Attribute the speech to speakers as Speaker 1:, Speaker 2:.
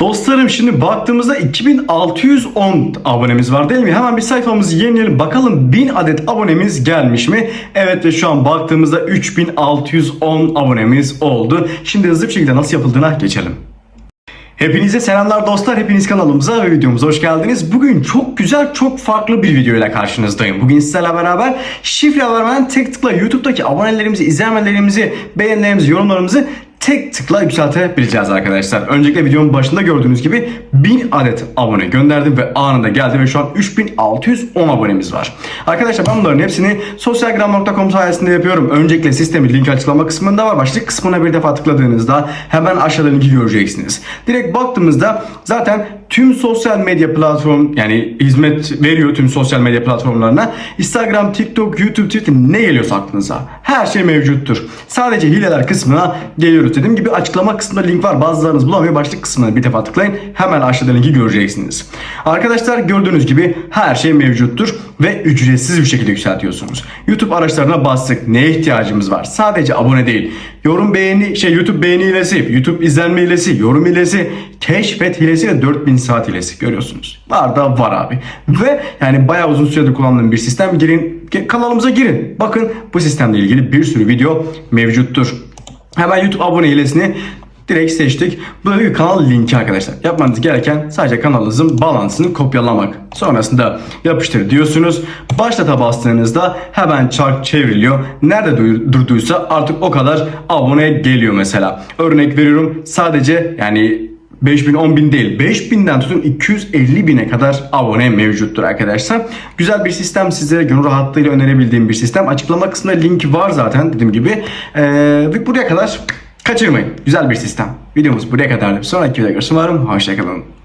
Speaker 1: Dostlarım şimdi baktığımızda 2610 abonemiz var değil mi? Hemen bir sayfamızı yenileyelim. Bakalım 1000 adet abonemiz gelmiş mi? Evet ve şu an baktığımızda 3610 abonemiz oldu. Şimdi hızlı bir şekilde nasıl yapıldığına geçelim. Hepinize selamlar dostlar. Hepiniz kanalımıza ve videomuza hoş geldiniz. Bugün çok güzel, çok farklı bir video ile karşınızdayım. Bugün sizlerle beraber şifre vermeden tek tıkla YouTube'daki abonelerimizi, izlenmelerimizi, beğenilerimizi, yorumlarımızı tek tıkla yükseltebileceğiz arkadaşlar. Öncelikle videonun başında gördüğünüz gibi 1000 adet abone gönderdim ve anında geldi ve şu an 3610 abonemiz var. Arkadaşlar ben bunların hepsini sosyalgram.com sayesinde yapıyorum. Öncelikle sistemi link açıklama kısmında var. Başlık kısmına bir defa tıkladığınızda hemen aşağıda linki göreceksiniz. Direkt baktığımızda zaten tüm sosyal medya platform yani hizmet veriyor tüm sosyal medya platformlarına. Instagram, TikTok, YouTube, Twitter ne geliyorsa aklınıza. Her şey mevcuttur. Sadece hileler kısmına geliyoruz. Dediğim gibi açıklama kısmında link var. Bazılarınız bulamıyor. Başlık kısmına bir defa tıklayın. Hemen aşağıda linki göreceksiniz. Arkadaşlar gördüğünüz gibi her şey mevcuttur ve ücretsiz bir şekilde yükseltiyorsunuz. YouTube araçlarına bastık. Neye ihtiyacımız var? Sadece abone değil. Yorum beğeni, şey YouTube beğeni hilesi, YouTube izlenme hilesi, yorum hilesi, keşfet hilesi ve 4000 saat hilesi görüyorsunuz. Var da var abi. Ve yani bayağı uzun süredir kullandığım bir sistem. Girin kanalımıza girin. Bakın bu sistemle ilgili bir sürü video mevcuttur. Hemen YouTube abone hilesini direkt seçtik. Da bir kanal linki arkadaşlar. Yapmanız gereken sadece kanalınızın balansını kopyalamak. Sonrasında yapıştır diyorsunuz. Başlata bastığınızda hemen çark çevriliyor. Nerede dur- durduysa artık o kadar abone geliyor mesela. Örnek veriyorum sadece yani 5000 10.000 değil 5000'den tutun 250 bine kadar abone mevcuttur arkadaşlar. Güzel bir sistem sizlere gönül rahatlığıyla önerebildiğim bir sistem. Açıklama kısmında linki var zaten dediğim gibi. Ee, buraya kadar kaçırmayın. Güzel bir sistem. Videomuz buraya kadardı. Bir sonraki videoda görüşürüz. Umarım hoşçakalın.